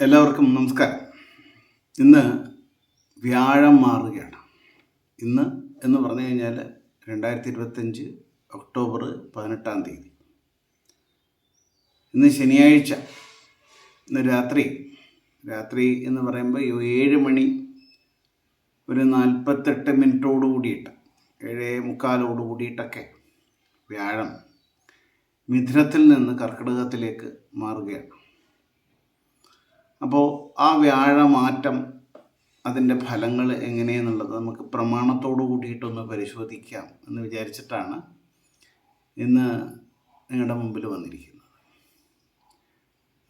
എല്ലാവർക്കും നമസ്കാരം. ഇന്ന് വ്യാഴം മാറുകയാണ്. ഇന്ന് എന്ന് പറഞ്ഞു കഴിഞ്ഞാൽ രണ്ടായിരത്തി ഇരുപത്തഞ്ച് ഒക്ടോബർ പതിനെട്ടാം തീയതി. ഇന്ന് ശനിയാഴ്ച. ഇന്ന് രാത്രി. രാത്രി എന്ന് പറയുമ്പോൾ ഏഴ് മണി ഒരു നാൽപ്പത്തെട്ട് മിനിറ്റോട് കൂടിയിട്ട് ഏഴേ മുക്കാലോട് കൂടിയിട്ടൊക്കെ വ്യാഴം മിഥുനത്തിൽ നിന്ന് കർക്കിടകത്തിലേക്ക് മാറുകയാണ്. അപ്പോൾ ആ വ്യാഴമാറ്റം അതിന്റെ ഫലങ്ങൾ എങ്ങനെയെന്നുള്ളത് നമുക്ക് പ്രമാണത്തോടു കൂടിയിട്ടൊന്ന് പരിശോധിക്കാം എന്ന് വിചാരിച്ചിട്ടാണ് ഇന്ന് നിങ്ങളുടെ മുമ്പിൽ വന്നിരിക്കുന്നത്.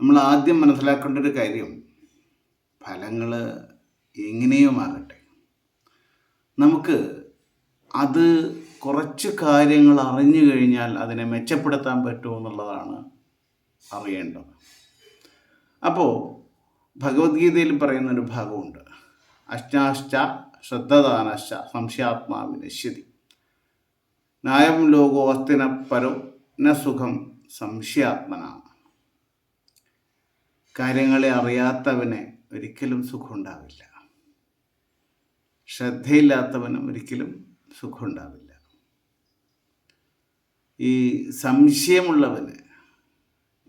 നമ്മൾ ആദ്യം മനസ്സിലാക്കേണ്ട ഒരു കാര്യം ഫലങ്ങൾ എങ്ങനെയുമാകട്ടെ നമുക്ക് അത് കുറച്ച് കാര്യങ്ങൾ അറിഞ്ഞു കഴിഞ്ഞാൽ അതിനെ മെച്ചപ്പെടുത്താൻ പറ്റുമെന്നുള്ളതാണ് അറിയേണ്ടത്. അപ്പോൾ ഭഗവത്ഗീതയിൽ പറയുന്ന ഒരു ഭാഗമുണ്ട്. അജ്ഞാശ്ച ശ്രദ്ധദാനശ്ച സംശയാത്മാവിനശ്യതി നായം ലോകോ അസ്ഥിന പരോ ന സുഖം സംശയാത്മന. കാര്യങ്ങളെ അറിയാത്തവന് ഒരിക്കലും സുഖമുണ്ടാവില്ല. ശ്രദ്ധയില്ലാത്തവനും ഒരിക്കലും സുഖമുണ്ടാവില്ല. ഈ സംശയമുള്ളവന്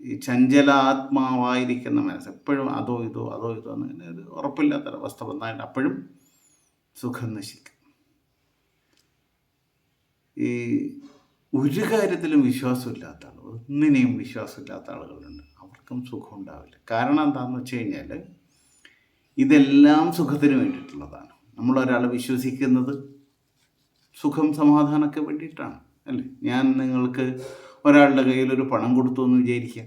ഈ ചഞ്ചല ആത്മാവായിരിക്കുന്ന മനസ്സ് എപ്പോഴും അതോ ഇതോ അതോ ഇതോ എന്ന് ഒരു ഉറപ്പില്ലാത്തൊരവസ്ഥ വന്നായിട്ട് അപ്പോഴും സുഖം നശിക്കും. ഈ ഒരു കാര്യത്തിലും വിശ്വാസമില്ലാത്ത ആളുകൾ ഒന്നിനെയും വിശ്വാസമില്ലാത്ത ആളുകളുണ്ട്. അവർക്കും സുഖം ഉണ്ടാവില്ല. കാരണം എന്താണെന്ന് വെച്ച് കഴിഞ്ഞാൽ ഇതെല്ലാം സുഖത്തിന് വേണ്ടിയിട്ടുള്ളതാണ്. നമ്മളൊരാൾ വിശ്വസിക്കുന്നത് സുഖം സമാധാനമൊക്കെ വേണ്ടിയിട്ടാണ് അല്ലേ? ഞാൻ നിങ്ങൾക്ക് ഒരാളുടെ കയ്യിൽ ഒരു പണം കൊടുത്തു എന്ന് വിചാരിക്കുക.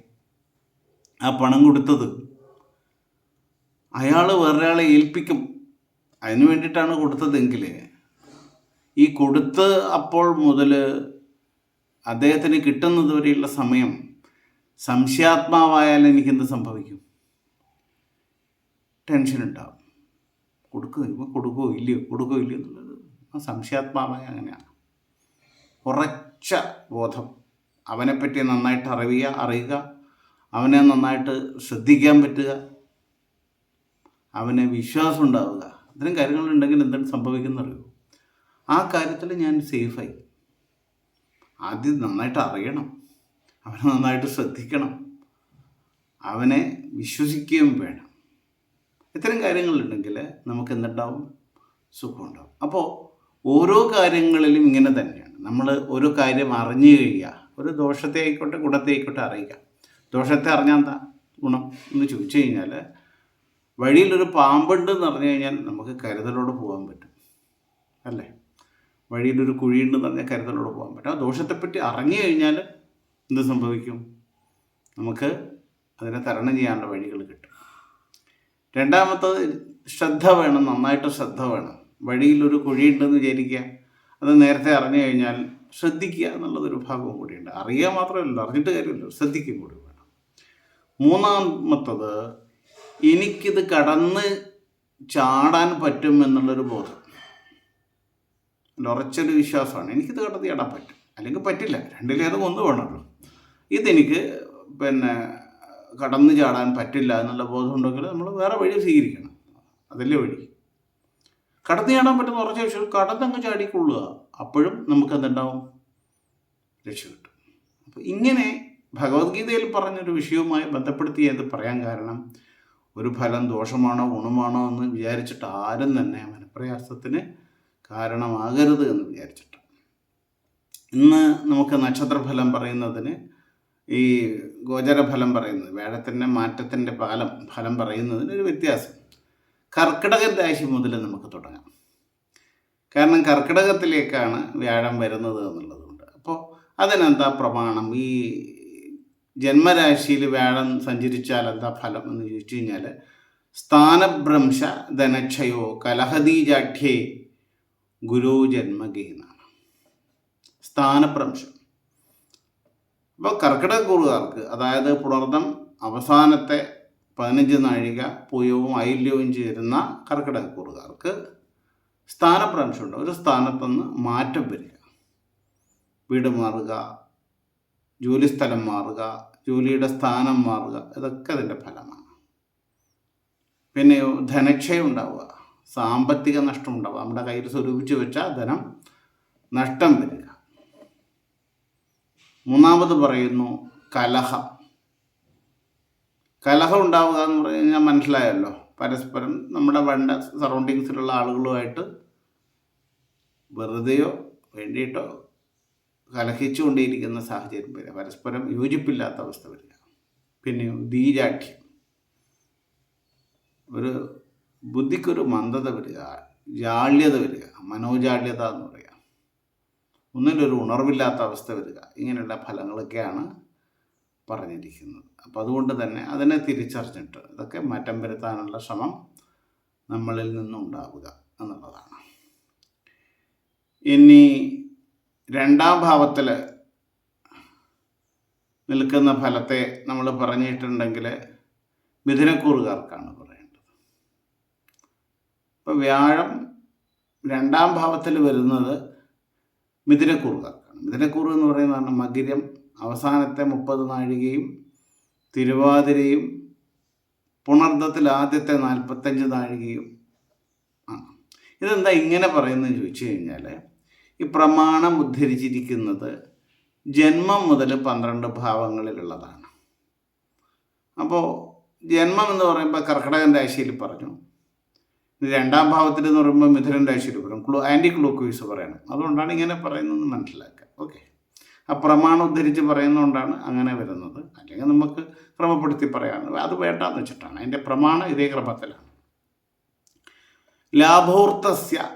ആ പണം കൊടുത്തത് അയാൾ വേറൊരാളെ ഏൽപ്പിക്കും. അതിന് വേണ്ടിയിട്ടാണ് കൊടുത്തതെങ്കിൽ ഈ കൊടുത്ത് അപ്പോൾ മുതൽ അദ്ദേഹത്തിന് കിട്ടുന്നത് വരെയുള്ള സമയം സംശയാത്മാവായാൽ എനിക്കെന്ത് സംഭവിക്കും? ടെൻഷൻ ഉണ്ടാവും കൊടുക്കുക ഇപ്പോൾ കൊടുക്കുകയോ ഇല്ലയോ? കൊടുക്കുകയോ ഇല്ലയോ എന്നുള്ളത് ആ സംശയാത്മാവായ അങ്ങനെയാണ്. ഉറച്ച ബോധം. അവനെപ്പറ്റി നന്നായിട്ട് അറിയുക അറിയുക. അവനെ നന്നായിട്ട് ശ്രദ്ധിക്കാൻ പറ്റുക. അവന് വിശ്വാസം ഉണ്ടാവുക. ഇത്തരം കാര്യങ്ങളുണ്ടെങ്കിൽ എന്താണ് സംഭവിക്കുന്നറിയോ? ആ കാര്യത്തിൽ ഞാൻ സേഫായി. ആദ്യം നന്നായിട്ട് അറിയണം. അവനെ നന്നായിട്ട് ശ്രദ്ധിക്കണം. അവനെ വിശ്വസിക്കുകയും വേണം. ഇത്തരം കാര്യങ്ങളുണ്ടെങ്കിൽ നമുക്ക് എന്തുണ്ടാവും? സുഖമുണ്ടാവും. അപ്പോൾ ഓരോ കാര്യങ്ങളിലും ഇങ്ങനെ തന്നെയാണ്. നമ്മൾ ഓരോ കാര്യം അറിഞ്ഞു കഴിയുക. ഒരു ദോഷത്തെ ആയിക്കോട്ടെ ഗുണത്തെ ആയിക്കോട്ടെ അറിയിക്കാം. ദോഷത്തെ അറിഞ്ഞാൽ എന്താ? ഗുണം എന്ന് ചോദിച്ചു കഴിഞ്ഞാൽ വഴിയിലൊരു പാമ്പുണ്ട് എന്ന് പറഞ്ഞു കഴിഞ്ഞാൽ നമുക്ക് കരുതലോടെ പോകാൻ പറ്റും. അല്ലേ? വഴിയിലൊരു കുഴിയുണ്ടെന്ന് പറഞ്ഞാൽ കരുതലോടെ പോകാൻ പറ്റും. ആ ദോഷത്തെപ്പറ്റി അറിഞ്ഞു കഴിഞ്ഞാൽ എന്ത് സംഭവിക്കും? നമുക്ക് അതിനെ തരണം ചെയ്യാനുള്ള വഴികൾ കിട്ടും. രണ്ടാമത്തത് ശ്രദ്ധ വേണം നന്നായിട്ട് ശ്രദ്ധ വേണം. വഴിയിലൊരു കുഴിയുണ്ടെന്ന് വിചാരിക്കുക. അത് നേരത്തെ അറിഞ്ഞു കഴിഞ്ഞാൽ ശ്രദ്ധിക്കുക എന്നുള്ളതൊരു ഭാഗവും കൂടിയുണ്ട്. അറിയുക മാത്രമല്ല അറിഞ്ഞിട്ട് കാര്യമില്ല ശ്രദ്ധിക്കുക കൂടി വേണം. മൂന്നാമത്തത് എനിക്കിത് കടന്ന് ചാടാൻ പറ്റും എന്നുള്ളൊരു ബോധം. ഉറച്ചൊരു വിശ്വാസമാണ്. എനിക്കിത് കടന്ന് ചാടാൻ പറ്റും. അല്ലെങ്കിൽ പറ്റില്ല. രണ്ടിലേതും ഒന്ന് വേണമല്ലോ. ഇതെനിക്ക് പിന്നെ കടന്ന് ചാടാൻ പറ്റില്ല എന്നുള്ള ബോധമുണ്ടെങ്കിൽ നമ്മൾ വേറെ വഴി സ്വീകരിക്കണം. അതല്ലേ വഴി. കടന്നു ചാടാൻ പറ്റുന്ന ഉറച്ച വിശ്വാസം കടന്നങ്ങ് ചാടിക്കൊള്ളുക. അപ്പോഴും നമുക്ക് എന്തുണ്ടാവും രക്ഷ കിട്ടും. അപ്പോൾ ഇങ്ങനെ ഭഗവത്ഗീതയിൽ പറഞ്ഞൊരു വിഷയവുമായി ബന്ധപ്പെടുത്തി എന്ന് പറയാൻ കാരണം? ഒരു ഫലം ദോഷമാണോ ഗുണമാണോ എന്ന് വിചാരിച്ചിട്ട് ആരും തന്നെ മനപ്രയാസത്തിന് കാരണമാകരുത് എന്ന് വിചാരിച്ചിട്ട്. ഇന്ന് നമുക്ക് നക്ഷത്രഫലം പറയുന്നതിന് ഈ ഗോചരഫലം പറയുന്നത് വേഴത്തിന്റെ മാറ്റത്തിന്റെ ഫലം ഫലം പറയുന്നതിന് ഒരു വ്യത്യാസം. കർക്കിടക രാശി മുതൽ നമുക്ക് തുടങ്ങാം. കാരണം കർക്കിടകത്തിലേക്കാണ് വ്യാഴം വരുന്നത് എന്നുള്ളതുകൊണ്ട്. അപ്പോൾ അതിനെന്താ പ്രമാണം? ഈ ജന്മരാശിയിൽ വ്യാഴം സഞ്ചരിച്ചാൽ എന്താ ഫലം എന്ന് ചോദിച്ചു കഴിഞ്ഞാൽ സ്ഥാനഭ്രംശ ധനക്ഷയോ കലഹദീജാഠ്യേ ഗുരു ജന്മഗീനാണ്. സ്ഥാനഭ്രംശം. അപ്പോൾ കർക്കിടക കർക്കിടകക്കൂറുകാർക്ക് അതായത് പുണർദം അവസാനത്തെ പതിനഞ്ച് നാഴിക പൂയവും ഐല്യവും ചേരുന്ന കർക്കിടക കർക്കിടകക്കൂറുകാർക്ക് സ്ഥാനഭ്രംശമുണ്ട് ഒരു സ്ഥാനത്തുനിന്ന് മാറ്റം വരിക. വീട് മാറുക ജോലിസ്ഥലം മാറുക ജോലിയുടെ സ്ഥാനം മാറുക ഇതൊക്കെ അതിന്റെ ഫലമാണ്. പിന്നെ ധനക്ഷയം ഉണ്ടാവുക. സാമ്പത്തിക നഷ്ടം ഉണ്ടാവുക. നമ്മുടെ കയ്യിൽ സ്വരൂപിച്ച് വെച്ച ധനം നഷ്ടം വരിക. മൂന്നാമത് പറയുന്നു കലഹം. കലഹം ഉണ്ടാവുക എന്ന് പറഞ്ഞു കഴിഞ്ഞാൽ മനസ്സിലായല്ലോ. പരസ്പരം നമ്മുടെ വേണ്ട സറൗണ്ടിങ്സിലുള്ള ആളുകളുമായിട്ട് വെറുതെയോ വേണ്ടിയിട്ടോ കലഹിച്ചുകൊണ്ടേയിരിക്കുന്ന സാഹചര്യം വരിക പരസ്പരം യോജിപ്പില്ലാത്ത അവസ്ഥ വരിക. പിന്നെയോ ധീരാഠ്യം. ഒരു ബുദ്ധിക്കൊരു മന്ദത വരിക ജാള്യത വരിക മനോജാള്യത എന്ന് പറയാം. ഒന്നിലൊരു ഉണർവില്ലാത്ത അവസ്ഥ വരിക. ഇങ്ങനെയുള്ള ഫലങ്ങളൊക്കെയാണ് പറഞ്ഞിരിക്കുന്നത്. അപ്പോൾ അതുകൊണ്ട് തന്നെ അതിനെ തിരിച്ചറിഞ്ഞിട്ട് ഇതൊക്കെ മാറ്റം വരുത്താനുള്ള ശ്രമം നമ്മളിൽ നിന്നുണ്ടാവുക എന്നുള്ളതാണ്. ഇനി രണ്ടാം ഭാവത്തിൽ നിൽക്കുന്ന ഫലത്തെ നമ്മൾ പറഞ്ഞിട്ടുണ്ടെങ്കിൽ മിഥുനക്കൂറുകാർക്കാണ് പറയേണ്ടത്. ഇപ്പം വ്യാഴം രണ്ടാം ഭാവത്തിൽ വരുന്നത് മിഥുനക്കൂറുകാർക്കാണ്. മിഥുനക്കൂറ് എന്ന് പറയുന്നതാണ് മകിരം അവസാനത്തെ മുപ്പത് നാഴികയും തിരുവാതിരയും പുണർദത്തിൽ ആദ്യത്തെ നാൽപ്പത്തഞ്ച് നാഴികയും ആണ്. ഇതെന്താ ഇങ്ങനെ പറയുന്നത് ചോദിച്ചു കഴിഞ്ഞാൽ ഈ പ്രമാണം ഉദ്ധരിച്ചിരിക്കുന്നത് ജന്മം മുതൽ പന്ത്രണ്ട് ഭാവങ്ങളിലുള്ളതാണ്. അപ്പോൾ ജന്മം എന്ന് പറയുമ്പോൾ കർക്കിടകൻ രാശിയിൽ പറഞ്ഞു. രണ്ടാം ഭാവത്തിൽ എന്ന് പറയുമ്പോൾ മിഥുനൻ രാശിയിൽ പറയും ക്ലോ ആന്റി ക്ലോക്വീസ് പറയണം. അതുകൊണ്ടാണ് ഇങ്ങനെ പറയുന്നതെന്ന് മനസ്സിലാക്കുക. ഓക്കെ ആ പ്രമാണം ഉദ്ധരിച്ച് പറയുന്നതുകൊണ്ടാണ് അങ്ങനെ വരുന്നത്. അല്ലെങ്കിൽ നമുക്ക് ക്രമപ്പെടുത്തി പറയാം. അത് വേണ്ടാന്ന് വെച്ചിട്ടാണ്. അതിന്റെ പ്രമാണം ഇതേ ക്രമത്തിലാണ്. ലാഭോർത്തസ്യ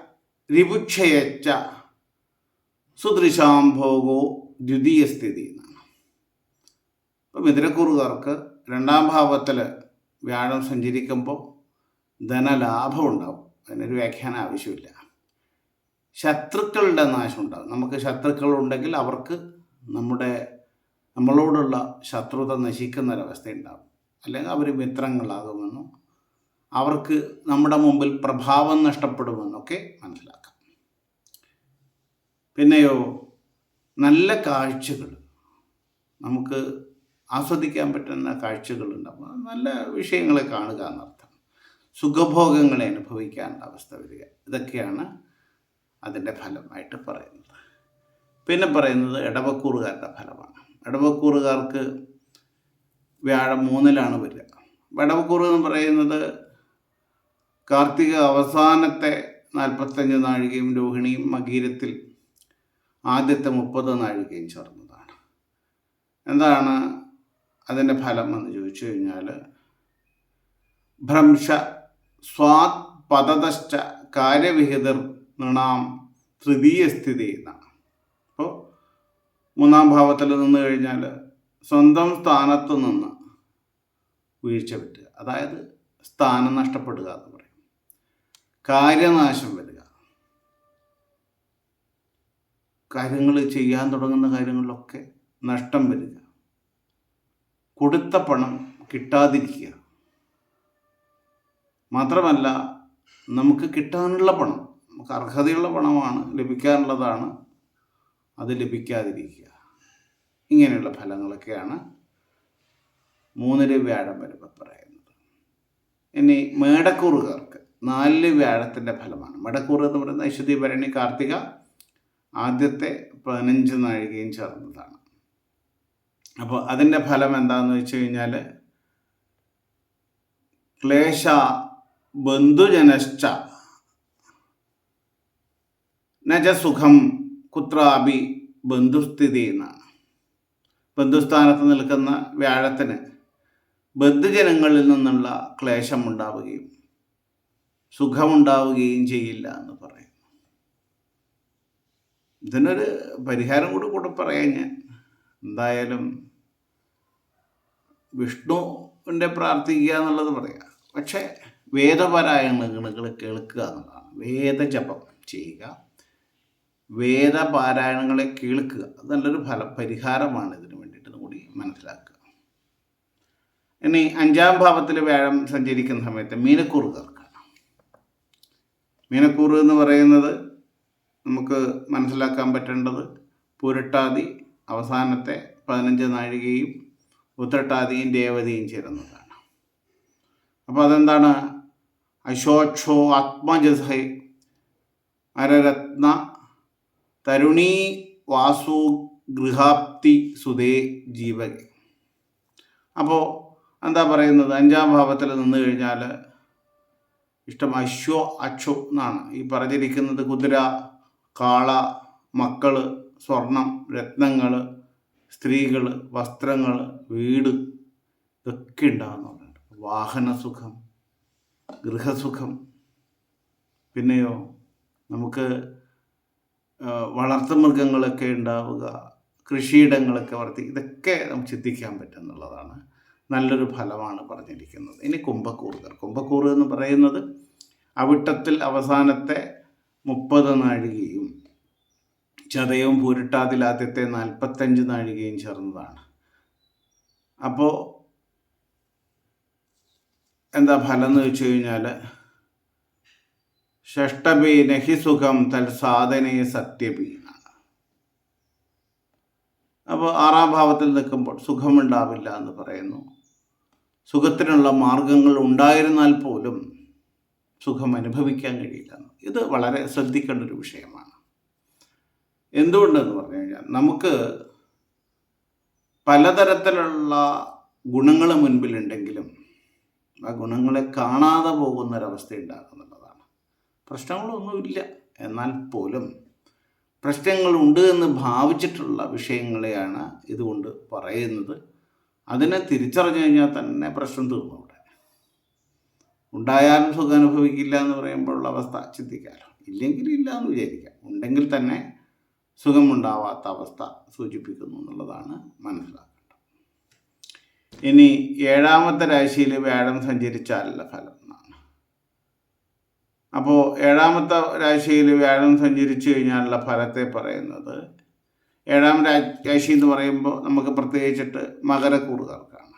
രിപുക്ഷയച്ച സുദൃശാം ഭോഗോ ദ്വിതീയ സ്ഥിതി എന്നാണ്. ഇപ്പം മിഥുനക്കൂറുകാർക്ക് രണ്ടാം ഭാവത്തിൽ വ്യാഴം സഞ്ചരിക്കുമ്പോൾ ധനലാഭം ഉണ്ടാവും. അതിനൊരു വ്യാഖ്യാനം ആവശ്യമില്ല. ശത്രുക്കളുടെ നാശം ഉണ്ടാകും നമുക്ക് ശത്രുക്കളുണ്ടെങ്കിൽ അവർക്ക് നമ്മുടെ നമ്മളോടുള്ള ശത്രുത നശിക്കുന്ന ഒരവസ്ഥ അല്ലെങ്കിൽ അവർ മിത്രങ്ങളാകുമെന്നും അവർക്ക് നമ്മുടെ മുമ്പിൽ പ്രഭാവം നഷ്ടപ്പെടുമെന്നൊക്കെ മനസ്സിലാക്കാം. പിന്നെയോ നല്ല കാഴ്ചകൾ. നമുക്ക് ആസ്വദിക്കാൻ പറ്റുന്ന കാഴ്ചകളുണ്ടാകും നല്ല വിഷയങ്ങളെ കാണുക എന്നർത്ഥം. സുഖഭോഗങ്ങളെ അനുഭവിക്കാനുള്ള അവസ്ഥ വരിക. ഇതൊക്കെയാണ് അതിന്റെ ഫലമായിട്ട് പറയുന്നത്. പിന്നെ പറയുന്നത് ഇടവക്കൂറുകാരുടെ ഫലമാണ്. ഇടവക്കൂറുകാർക്ക് വ്യാഴം മൂന്നിലാണ് വരിക. ഇടവക്കൂറ് എന്ന് പറയുന്നത് കാർത്തിക അവസാനത്തെ നാൽപ്പത്തഞ്ച് നാഴികയും രോഹിണിയും മകീരത്തിൽ ആദ്യത്തെ മുപ്പത് നാഴികയും ചേർന്നതാണ്. എന്താണ് അതിന്റെ ഫലം എന്ന് ചോദിച്ചു കഴിഞ്ഞാൽ ഭ്രംശ സ്വാത് പതതശ്ച കാര്യവിഹിതർ നൃണാം തൃതീയ സ്ഥിതി എന്നാണ്. മൂന്നാം ഭാവത്തിൽ നിന്ന് കഴിഞ്ഞാൽ സ്വന്തം സ്ഥാനത്ത് നിന്ന് വീഴ്ച പറ്റുക. അതായത് സ്ഥാനം നഷ്ടപ്പെടുക എന്ന് പറയും. കാര്യനാശം വരിക. കാര്യങ്ങൾ ചെയ്യാൻ തുടങ്ങുന്ന കാര്യങ്ങളിലൊക്കെ നഷ്ടം വരിക. കൊടുത്ത പണം കിട്ടാതിരിക്കുക. മാത്രമല്ല നമുക്ക് കിട്ടാനുള്ള പണം നമുക്ക് അർഹതയുള്ള പണമാണ് ലഭിക്കാനുള്ളതാണ് അത് ലഭിക്കാതിരിക്കുക. ഇങ്ങനെയുള്ള ഫലങ്ങളൊക്കെയാണ് മൂന്നിൽ വ്യാഴം വരുമ്പോൾ പറയുന്നത്. ഇനി മേടക്കൂറുകാർക്ക് നാലിൽ വ്യാഴത്തിന്റെ ഫലമാണ്. മേടക്കൂറ് എന്ന് പറയുന്നത് ഐശ്വതി ഭരണി കാർത്തിക ആദ്യത്തെ പതിനഞ്ച് നാഴികയും ചേർന്നതാണ്. അപ്പോൾ അതിന്റെ ഫലം എന്താണെന്ന് വെച്ച് കഴിഞ്ഞാൽ ക്ലേശ ബന്ധുജനശ്ച നജ സുഖം കുത്രാപി ബന്ധുസ്ഥിതി എന്നാണ്. ബന്ധുസ്ഥാനത്ത് നിൽക്കുന്ന വ്യാഴത്തിന് ബന്ധുജനങ്ങളിൽ നിന്നുള്ള ക്ലേശം ഉണ്ടാവുകയും സുഖമുണ്ടാവുകയും ചെയ്യില്ല എന്ന് പറയുന്നു. ഇതിനൊരു പരിഹാരം കൂടി കൂടെ പറയാം ഞാൻ. എന്തായാലും വിഷ്ണുവിന്റെ പ്രാർത്ഥിക്കുക എന്നുള്ളത് പറയാം. പക്ഷേ വേദപാരായണങ്ങൾ കേൾക്കുക എന്നുള്ളതാണ്. വേദജപം ചെയ്യുക. വേദപാരായണങ്ങളെ കേൾക്കുക. അത് നല്ലൊരു ഫല പരിഹാരമാണ് ഇതിന് വേണ്ടിയിട്ട് കൂടി മനസ്സിലാക്കുക. ഇനി അഞ്ചാം ഭാവത്തിൽ വ്യാഴം സഞ്ചരിക്കുന്ന സമയത്ത് മീനക്കൂറുകാർക്കാണ് മീനക്കൂറ് എന്ന് പറയുന്നത് നമുക്ക് മനസ്സിലാക്കാൻ പറ്റേണ്ടത് പുരട്ടാതി അവസാനത്തെ പതിനഞ്ച് നാഴികയും ഉത്രട്ടാതിയും രേവതിയും ചേരുന്നതാണ്. അപ്പോൾ അതെന്താണ്? അശോക്ഷോ ആത്മജസഹേ അരരത്ന തരുണീ വാസു ഗൃഹാപ്തി സുതേ ജീവകെ. അപ്പോൾ എന്താ പറയുന്നത്? അഞ്ചാം ഭാവത്തിൽ നിന്ന് കഴിഞ്ഞാൽ ഇഷ്ടം അശ്വ അക്ഷു എന്നാണ്. ഈ പറഞ്ഞിരിക്കുന്നത് കുതിര കാള മക്കൾ സ്വർണം രത്നങ്ങൾ സ്ത്രീകൾ വസ്ത്രങ്ങൾ വീട് ഇതൊക്കെ ഉണ്ടാകുന്നുണ്ട്. വാഹനസുഖം ഗൃഹസുഖം. പിന്നെയോ നമുക്ക് വളർത്തുമൃഗങ്ങളൊക്കെ ഉണ്ടാവുക കൃഷിയിടങ്ങളൊക്കെ വർത്തി ഇതൊക്കെ നമുക്ക് ചിന്തിക്കാൻ പറ്റുന്നുള്ളതാണ്. നല്ലൊരു ഫലമാണ് പറഞ്ഞിരിക്കുന്നത്. ഇനി കുംഭക്കൂറുകൾ. കുംഭക്കൂറ് എന്ന് പറയുന്നത് അവിട്ടത്തിൽ അവസാനത്തെ മുപ്പത് നാഴികയും ചതയവും പൂരിട്ടാതിൽ ആദ്യത്തെ നാൽപ്പത്തഞ്ച് നാഴികയും ചേർന്നതാണ്. അപ്പോൾ എന്താ ഫലം എന്ന് വെച്ച് കഴിഞ്ഞാൽ ഷഷ്ടപി നഹി സുഖം തൽ സാധനേ സത്യപീന. അപ്പോൾ ആറാം ഭാവത്തിൽ നിൽക്കുമ്പോൾ സുഖമുണ്ടാവില്ല എന്ന് പറയുന്നു. സുഖത്തിനുള്ള മാർഗങ്ങൾ ഉണ്ടായിരുന്നാൽ പോലും സുഖം അനുഭവിക്കാൻ കഴിയില്ല. ഇത് വളരെ ശ്രദ്ധിക്കേണ്ട ഒരു വിഷയമാണ്. എന്തുകൊണ്ടെന്ന് പറഞ്ഞു കഴിഞ്ഞാൽ നമുക്ക് പലതരത്തിലുള്ള ഗുണങ്ങൾ മുൻപിലുണ്ടെങ്കിലും ആ ഗുണങ്ങളെ കാണാതെ പോകുന്നൊരവസ്ഥ ഉണ്ടാകുന്നുള്ളതാണ്. പ്രശ്നങ്ങളൊന്നുമില്ല. എന്നാൽ പോലും പ്രശ്നങ്ങളുണ്ട് എന്ന് ഭാവിച്ചിട്ടുള്ള വിഷയങ്ങളെയാണ് ഇതുകൊണ്ട് പറയുന്നത്. അതിനെ തിരിച്ചറിഞ്ഞു കഴിഞ്ഞാൽ തന്നെ പ്രശ്നം തീർന്നു അവിടെ. ഉണ്ടായാലും സുഖം അനുഭവിക്കില്ല എന്ന് പറയുമ്പോഴുള്ള അവസ്ഥ ചിന്തിക്കാമല്ലോ ഇല്ലെങ്കിൽ ഇല്ല എന്ന് വിചാരിക്കാം. ഉണ്ടെങ്കിൽ തന്നെ സുഖമുണ്ടാവാത്ത അവസ്ഥ സൂചിപ്പിക്കുന്നു എന്നുള്ളതാണ് മനസ്സിലാക്കേണ്ടത്. ഇനി ഏഴാമത്തെ രാശിയിൽ വ്യാഴം സഞ്ചരിച്ചാലുള്ള ഫലം. അപ്പോൾ ഏഴാമത്തെ രാശിയിൽ വ്യാഴം സഞ്ചരിച്ചു കഴിഞ്ഞാലുള്ള ഫലത്തെ പറയുന്നത്. ഏഴാം രാശി എന്ന് പറയുമ്പോൾ നമുക്ക് പ്രത്യേകിച്ചിട്ട് മകരക്കൂറുകാർക്കാണ്.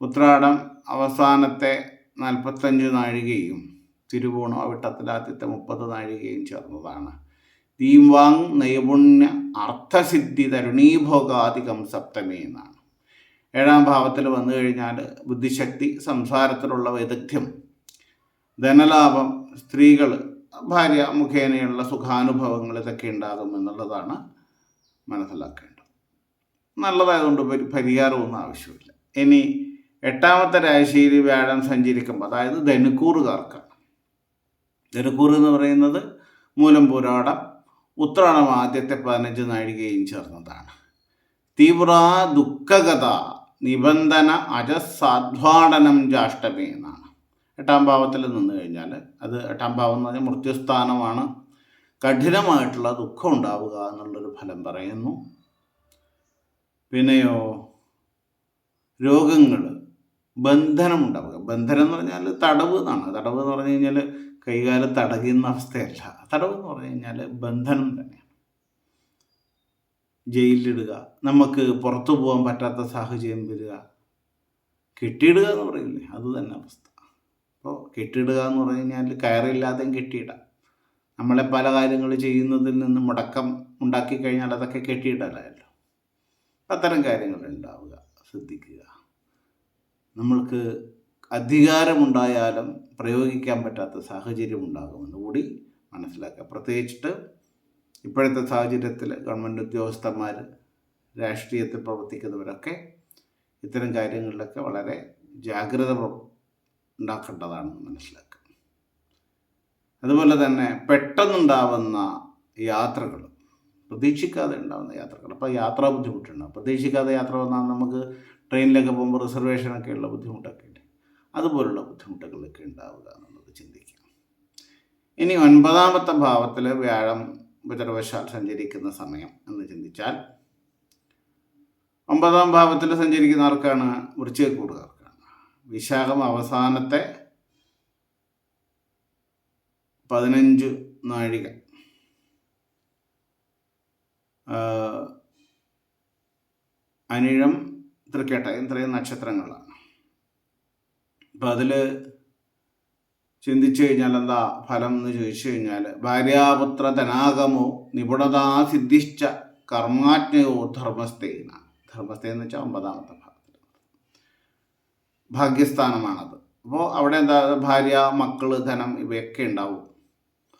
ഉത്രാടം അവസാനത്തെ നാൽപ്പത്തഞ്ച് നാഴികയും തിരുവോണം അവിട്ടത്തിലാദ്യത്തെ മുപ്പത് നാഴികയും ചേർന്നതാണ്. ദീംവാങ് നൈപുണ്യ അർത്ഥസിദ്ധി തരുണീഭോഗാധികം സപ്തമി എന്നാണ്. ഏഴാം ഭാവത്തിൽ വന്നു കഴിഞ്ഞാൽ ബുദ്ധിശക്തി സംസാരത്തിലുള്ള വൈദഗ്ധ്യം ധനലാഭം സ്ത്രീകൾ ഭാര്യ മുഖേനയുള്ള സുഖാനുഭവങ്ങൾ ഇതൊക്കെ ഉണ്ടാകും എന്നുള്ളതാണ് മനസ്സിലാക്കേണ്ടത്. നല്ലതായതുകൊണ്ട് പരി- പരിഹാരമൊന്നും ആവശ്യമില്ല. ഇനി എട്ടാമത്തെ രാശിയിൽ വ്യാഴം സഞ്ചരിക്കുമ്പോൾ അതായത് ധനുക്കൂറുകാർക്കാണ് ധനുക്കൂർ എന്ന് പറയുന്നത് മൂലം പുരാടം ഉത്രാടം ആദ്യത്തെ പതിനഞ്ച് നാഴികയും ചേർന്നതാണ്. തീവ്ര ദുഃഖകഥ നിബന്ധന അജസാധ്വാടനം ജാഷ്ടമി എന്നാണ്. എട്ടാം ഭാവത്തിൽ നിന്ന് കഴിഞ്ഞാൽ അത് എട്ടാം ഭാവം എന്ന് പറഞ്ഞാൽ മൃത്യുസ്ഥാനമാണ്. കഠിനമായിട്ടുള്ള ദുഃഖം ഉണ്ടാവുക എന്നുള്ളൊരു ഫലം പറയുന്നു. പിന്നെയോ രോഗങ്ങൾ ബന്ധനം ഉണ്ടാവുക. ബന്ധനം എന്ന് പറഞ്ഞാൽ തടവ് എന്നാണ്. തടവ് എന്ന് പറഞ്ഞു കഴിഞ്ഞാൽ കൈകാലം തടയുന്ന അവസ്ഥയല്ല. തടവ് എന്ന് പറഞ്ഞു കഴിഞ്ഞാൽ ബന്ധനം തന്നെയാണ്. ജയിലിലിടുക നമുക്ക് പുറത്തു പോകാൻ പറ്റാത്ത സാഹചര്യം വരിക കെട്ടിയിടുക എന്ന് പറയില്ലേ? അത് തന്നെ അവസ്ഥ. അപ്പോൾ കെട്ടിയിടുക എന്ന് പറഞ്ഞു കഴിഞ്ഞാൽ കയറില്ലാതെയും കെട്ടിയിടാം. നമ്മളെ പല കാര്യങ്ങൾ ചെയ്യുന്നതിൽ നിന്ന് മുടക്കം ഉണ്ടാക്കി കഴിഞ്ഞാൽ അതൊക്കെ കെട്ടിയിടലല്ലോ അത്തരം കാര്യങ്ങൾ ഉണ്ടാവുക ശ്രദ്ധിക്കുക. നമ്മൾക്ക് അധികാരമുണ്ടായാലും പ്രയോഗിക്കാൻ പറ്റാത്ത സാഹചര്യം ഉണ്ടാകുമെന്ന് കൂടി മനസ്സിലാക്കുക. പ്രത്യേകിച്ചിട്ട് ഇപ്പോഴത്തെ സാഹചര്യത്തിൽ ഗവൺമെന്റ് ഉദ്യോഗസ്ഥന്മാർ രാഷ്ട്രീയത്തിൽ പ്രവർത്തിക്കുന്നവരൊക്കെ ഇത്തരം കാര്യങ്ങളിലൊക്കെ വളരെ ജാഗ്രത ഉണ്ടാക്കേണ്ടതാണെന്ന് മനസ്സിലാക്കുക. അതുപോലെ തന്നെ പെട്ടെന്നുണ്ടാവുന്ന യാത്രകൾ പ്രതീക്ഷിക്കാതെ ഉണ്ടാവുന്ന യാത്രകൾ. അപ്പോൾ യാത്രാ ബുദ്ധിമുട്ടുണ്ടാവും പ്രതീക്ഷിക്കാതെ യാത്ര വന്നാൽ നമുക്ക് ട്രെയിനിലൊക്കെ പോകുമ്പോൾ റിസർവേഷനൊക്കെ ഉള്ള ബുദ്ധിമുട്ടൊക്കെ ഉണ്ട്. അതുപോലുള്ള ബുദ്ധിമുട്ടുകളൊക്കെ ഉണ്ടാവുക എന്നുള്ളത് ചിന്തിക്കുക. ഇനി ഒൻപതാമത്തെ ഭാവത്തിൽ വ്യാഴം ഉപചരവശാൽ സഞ്ചരിക്കുന്ന സമയം എന്ന് ചിന്തിച്ചാൽ ഒമ്പതാം ഭാവത്തിൽ സഞ്ചരിക്കുന്ന ആർക്കാണ് വൃശ്ചികക്കൂറുകാർക്കാണ് വിശാഖം അവസാനത്തെ പതിനഞ്ച് നാഴിക. അനിഴം തൃക്കേട്ട ഇത്രയും നക്ഷത്രങ്ങളാണ്. അപ്പം അതിൽ ചിന്തിച്ചു കഴിഞ്ഞാൽ എന്താ ഫലം എന്ന് ചോദിച്ചു കഴിഞ്ഞാൽ ഭാര്യാപുത്ര ധനാഗമോ നിപുണതാ സിദ്ധിച്ച കർമാജ്ഞയോ ധർമ്മസ്ഥേന. ധർമ്മസ്ഥ എന്ന് വെച്ചാൽ ഒമ്പതാമത്തെ ഭാഗ്യസ്ഥാനമാണത്. അപ്പോൾ അവിടെ എന്താ ഭാര്യ മക്കൾ ധനം ഇവയൊക്കെ ഉണ്ടാവും.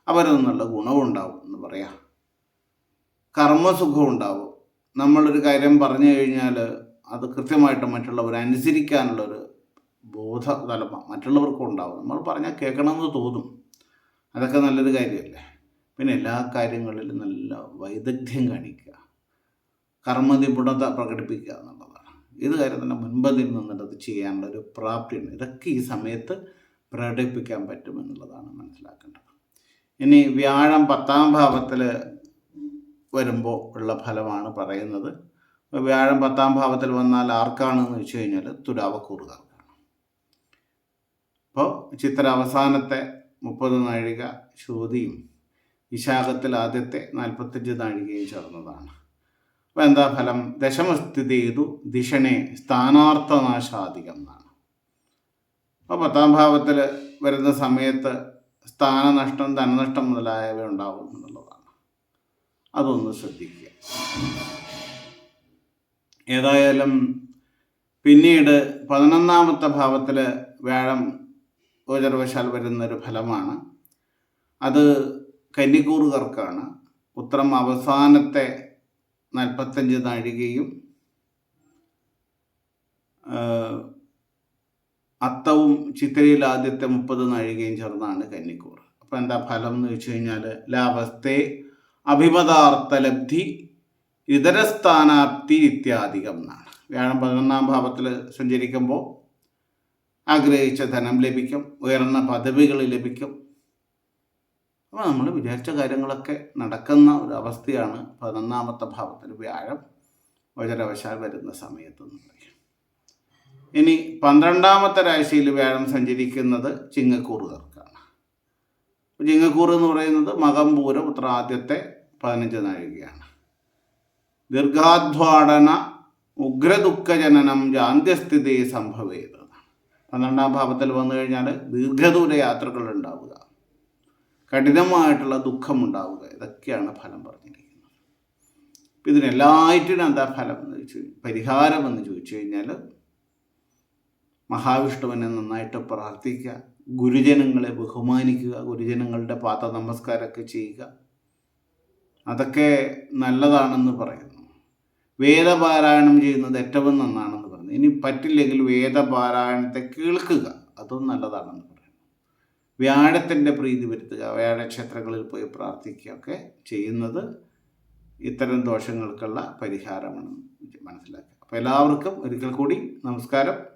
അവരിൽ നിന്നുള്ള ഗുണവും ഉണ്ടാവും എന്ന് പറയാം. കർമ്മസുഖം ഉണ്ടാവും. നമ്മളൊരു കാര്യം പറഞ്ഞു കഴിഞ്ഞാൽ അത് കൃത്യമായിട്ട് മറ്റുള്ളവർ അനുസരിക്കാനുള്ളൊരു ബോധ തലമ മറ്റുള്ളവർക്കും ഉണ്ടാവും. നമ്മൾ പറഞ്ഞാൽ കേൾക്കണമെന്ന് തോന്നും. അതൊക്കെ നല്ലൊരു കാര്യമല്ലേ പിന്നെ എല്ലാ കാര്യങ്ങളിലും നല്ല വൈദഗ്ധ്യം കാണിക്കുക. കർമ്മനിപുണത പ്രകടിപ്പിക്കുക ഏത് കാര്യം തന്നെ മുൻപതിൽ നിന്നിട്ട് അത് ചെയ്യാനുള്ള ഒരു പ്രാപ്തിയുണ്ട്. ഇതൊക്കെ ഈ സമയത്ത് പ്രകടിപ്പിക്കാൻ പറ്റുമെന്നുള്ളതാണ് മനസ്സിലാക്കേണ്ടത്. ഇനി വ്യാഴം പത്താം ഭാവത്തിൽ വരുമ്പോൾ ഉള്ള ഫലമാണ് പറയുന്നത്. വ്യാഴം പത്താം ഭാവത്തിൽ വന്നാൽ ആർക്കാണെന്ന് വെച്ച് കഴിഞ്ഞാൽ തുലാവക്കൂറുകാർക്കാണ്. അപ്പോൾ ചിത്ര അവസാനത്തെ മുപ്പത് നാഴിക ശ്രുതിയും വിശാഖത്തിൽ ആദ്യത്തെ നാൽപ്പത്തഞ്ച് നാഴികയും ചേർന്നതാണ്. എന്താ ഫലം ദശമസ്ഥിതി ചെയ്തു ദിഷണെ സ്ഥാനാർത്ഥനാശാധികം എന്നാണ് അപ്പോൾ പത്താം ഭാവത്തിൽ വരുന്ന സമയത്ത് സ്ഥാനനഷ്ടം ധനനഷ്ടം മുതലായവ ഉണ്ടാവും എന്നുള്ളതാണ്. അതൊന്ന് ശ്രദ്ധിക്കുക. ഏതായാലും പിന്നീട് പതിനൊന്നാമത്തെ ഭാവത്തിൽ വ്യാഴം ഗോചരവശാൽ വരുന്നൊരു ഫലമാണ്. അത് കന്നിക്കൂറുകാർക്കാണ്. ഉത്രം അവസാനത്തെ നാൽപ്പത്തഞ്ച് നാഴികയും അത്തവും ചിത്രയിൽ ആദ്യത്തെ മുപ്പത് നാഴികയും ചേർന്നാണ് കന്നിക്കൂർ അപ്പം എന്താ ഫലം എന്ന് വെച്ച് കഴിഞ്ഞാൽ ലാഭത്തെ അഭിമതാർത്ഥലബ്ധി ഇതര ഇത്യാധികം എന്നാണ്. വ്യാഴം പതിനൊന്നാം ഭാവത്തിൽ സഞ്ചരിക്കുമ്പോൾ ആഗ്രഹിച്ച ധനം ലഭിക്കും ഉയർന്ന പദവികൾ ലഭിക്കും അപ്പോൾ നമ്മൾ വിചാരിച്ച കാര്യങ്ങളൊക്കെ നടക്കുന്ന ഒരു അവസ്ഥയാണ് പതിനൊന്നാമത്തെ ഭാവത്തിൽ വ്യാഴം വജരവശാൽ വരുന്ന സമയത്ത് എന്ന് പറയും. ഇനി പന്ത്രണ്ടാമത്തെ രാശിയിൽ വ്യാഴം സഞ്ചരിക്കുന്നത് ചിങ്ങക്കൂറുകാർക്കാണ്. ചിങ്ങക്കൂറ് എന്ന് പറയുന്നത് മകംപൂരം ഉത്ര ആദ്യത്തെ പതിനഞ്ച് നാഴികയാണ്. ദീർഘാധ്വാടന ഉഗ്രദുഃഖജനനം ജാന്ത്യസ്ഥിതി സംഭവേത് പന്ത്രണ്ടാം ഭാവത്തിൽ വന്നു കഴിഞ്ഞാൽ ദീർഘദൂര യാത്രകൾ ഉണ്ടാവുക. കഠിനമായിട്ടുള്ള ദുഃഖമുണ്ടാവുക. ഇതൊക്കെയാണ് ഫലം പറഞ്ഞിരിക്കുന്നത്. അപ്പം ഇതിനെല്ലാറ്റിനും എന്താ ഫലം എന്ന് ചോദിച്ചു പരിഹാരം എന്ന് ചോദിച്ചു കഴിഞ്ഞാൽ മഹാവിഷ്ണുവിനെ നന്നായിട്ട് പ്രാർത്ഥിക്കുക ഗുരുജനങ്ങളെ ബഹുമാനിക്കുക ഗുരുജനങ്ങളുടെ പാത നമസ്കാരമൊക്കെ ചെയ്യുക. അതൊക്കെ നല്ലതാണെന്ന് പറയുന്നു. വേദപാരായണം ചെയ്യുന്നത് ഏറ്റവും നന്നാണെന്ന് പറയുന്നു. ഇനി പറ്റില്ലെങ്കിൽ വേദപാരായണത്തെ കേൾക്കുക. അതും നല്ലതാണെന്ന് വ്യാഴത്തിന്റെ പ്രീതി വരുത്തുക വ്യാഴക്ഷേത്രങ്ങളിൽ പോയി പ്രാർത്ഥിക്കുകയൊക്കെ ചെയ്യുന്നത് ഇത്തരം ദോഷങ്ങൾക്കുള്ള പരിഹാരമാണ് മനസ്സിലാക്കുക. അപ്പോൾ എല്ലാവർക്കും ഒരിക്കൽ കൂടി നമസ്കാരം.